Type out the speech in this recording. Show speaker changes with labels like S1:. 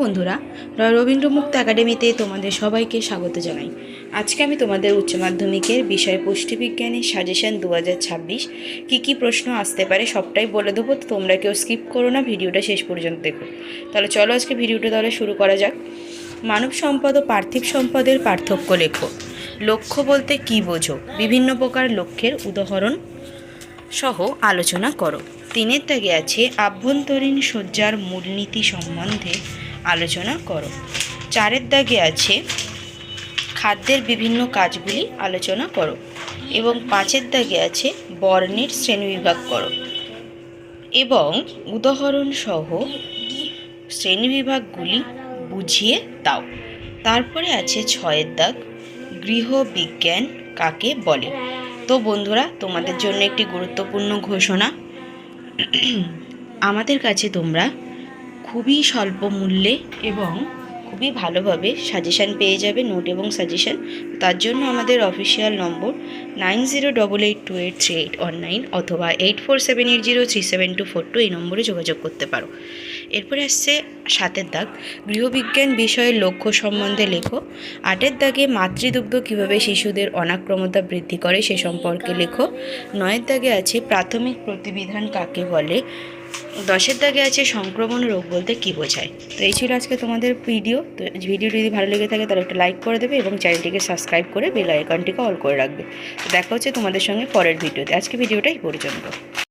S1: বন্ধুরা র- রবীন্দ্রমুক্ত একাডেমিতে তোমাদের সবাইকে স্বাগত জানাই। আজকে আমি তোমাদের উচ্চ মাধ্যমিকের বিষয় পুষ্টিবিজ্ঞানের সাজেশন দু হাজার ছাব্বিশ, কী কী প্রশ্ন আসতে পারে সবটাই বলে দেবো। তো তোমরা কেউ স্কিপ করো না, ভিডিওটা শেষ পর্যন্ত দেখো। তাহলে চলো আজকে ভিডিওটা তাহলে শুরু করা যাক। মানব সম্পদ ও পার্থিব সম্পদের পার্থক্য লেখো। লক্ষ্য বলতে কী বোঝো? বিভিন্ন প্রকার লক্ষ্যের উদাহরণ সহ আলোচনা করো। তিনের দাগে আছে আভ্যন্তরীণ সজ্জার মূলনীতি সম্বন্ধে আলোচনা করো। চারের দাগে আছে, খাদ্যের বিভিন্ন কাজগুলি আলোচনা করো এবং পাঁচের দাগে আছে, বর্ণের শ্রেণীবিভাগ করো। এবং উদাহরণ সহ শ্রেণীবিভাগগুলি বুঝিয়ে দাও। তারপরে আছে ছয়ের দাগ, গৃহবিজ্ঞান কাকে বলে? তো বন্ধুরা, তোমাদের জন্য একটি গুরুত্বপূর্ণ ঘোষণা। আমাদের কাছে তোমরা খুবই স্বল্প মূল্যে এবং খুবই ভালোভাবে সাজেশান পেয়ে যাবে নোট এবং সাজেশান তার জন্য আমাদের official number nine zero double eight two eight three eight one nine অথবা eight four seven eight zero three seven two four two এই নম্বরে যোগাযোগ করতে পারো। এরপরে আসছে সাতের দাগ। গৃহবিজ্ঞান বিষয়ের লক্ষ্য সম্বন্ধে লেখো। আটের দাগে মাতৃদুগ্ধ কীভাবে শিশুদের অনাক্রমতা বৃদ্ধি করে সে সম্পর্কে লেখো। নয়ের দাগে আছে প্রাথমিক প্রতিবিধান কাকে বলে? দশের দাগে আছে সংক্রমণ রোগ বলতে কী বোঝায়? তো এই ছিল আজকে তোমাদের ভিডিও। তো ভিডিও যদি ভালো লেগে থাকে তাহলে একটা লাইক করে দেবে এবং চ্যানেলটিকে সাবস্ক্রাইব করে বেল আইকনটিকে অল করে রাখবে। তো দেখা হচ্ছে তোমাদের সঙ্গে পরের ভিডিওতে। আজকে ভিডিওটাই পর্যন্ত।